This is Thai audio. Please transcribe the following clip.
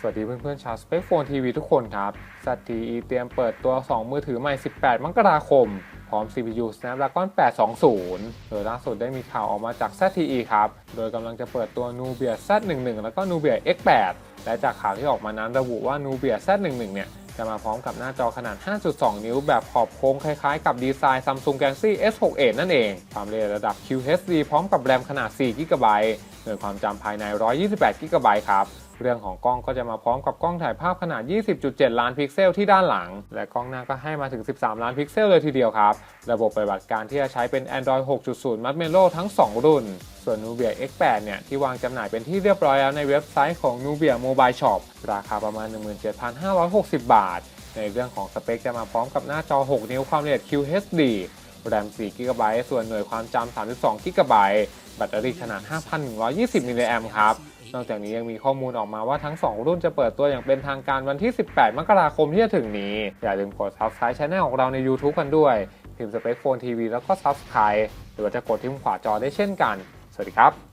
สวัสดีเพื่อนๆชาว Spec Phone TV ทุกคนครับ ZTE เตรียมเปิดตัว 2 มือถือใหม่ 18 มกราคม พร้อม CPU Snapdragon 820 โดยล่าสุดได้มีข่าวออกมาจาก ZTE ครับ โดยกำลังจะเปิดตัว Nubia Z11 แล้วก็ Nubia X8 และจากข่าวที่ออกมานั้นระบุว่า Nubia Z11 เนี่ยจะมาพร้อมกับหน้าจอขนาด 5.2 นิ้วแบบขอบโค้งคล้ายๆ กับดีไซน์ Samsung Galaxy S68 นั่นเอง ความเร็วระดับ QHD พร้อมกับแรมขนาด 4 GB หน่วยความจำภายใน 128 GB ครับ เรื่องของกล้องก็จะมาพร้อมกับกล้องถ่ายภาพขนาด 20.7 ล้านพิกเซลที่ด้านหลัง และกล้องหน้าก็ให้มาถึง 13 ล้านพิกเซลเลยทีเดียวครับ ระบบปฏิบัติการที่จะใช้เป็น Android 6.0 Marshmallow ทั้ง 2 รุ่น ส่วน Nubia X8 เนี่ย ที่วางจำหน่ายเป็นที่เรียบร้อยแล้วในเว็บไซต์ของ Nubia Mobile Shop ราคาประมาณ 17,560 บาท ในเรื่องของสเปคจะมาพร้อมกับหน้าจอ 6 นิ้วความละเอียด QHD แรม4 g b ส่วนหน่วยความจำ32 g b แบตเตอรี่ขนาด 5,120 มิลลิแอมครับ นอกจากนี้ยังมีข้อมูลออกมาว่าทั้ง 2 รุ่นจะเปิดตัวอย่างเป็นทางการวันที่ 18 มกราคมที่จะถึงนี้ อย่าลืมกด subscribe channel ของเราใน YouTube กันด้วย พิมพ์ Spec Phone TV แล้วก็ subscribe หรือว่าจะกดที่มุมขวาจอได้เช่นกัน สวัสดีครับ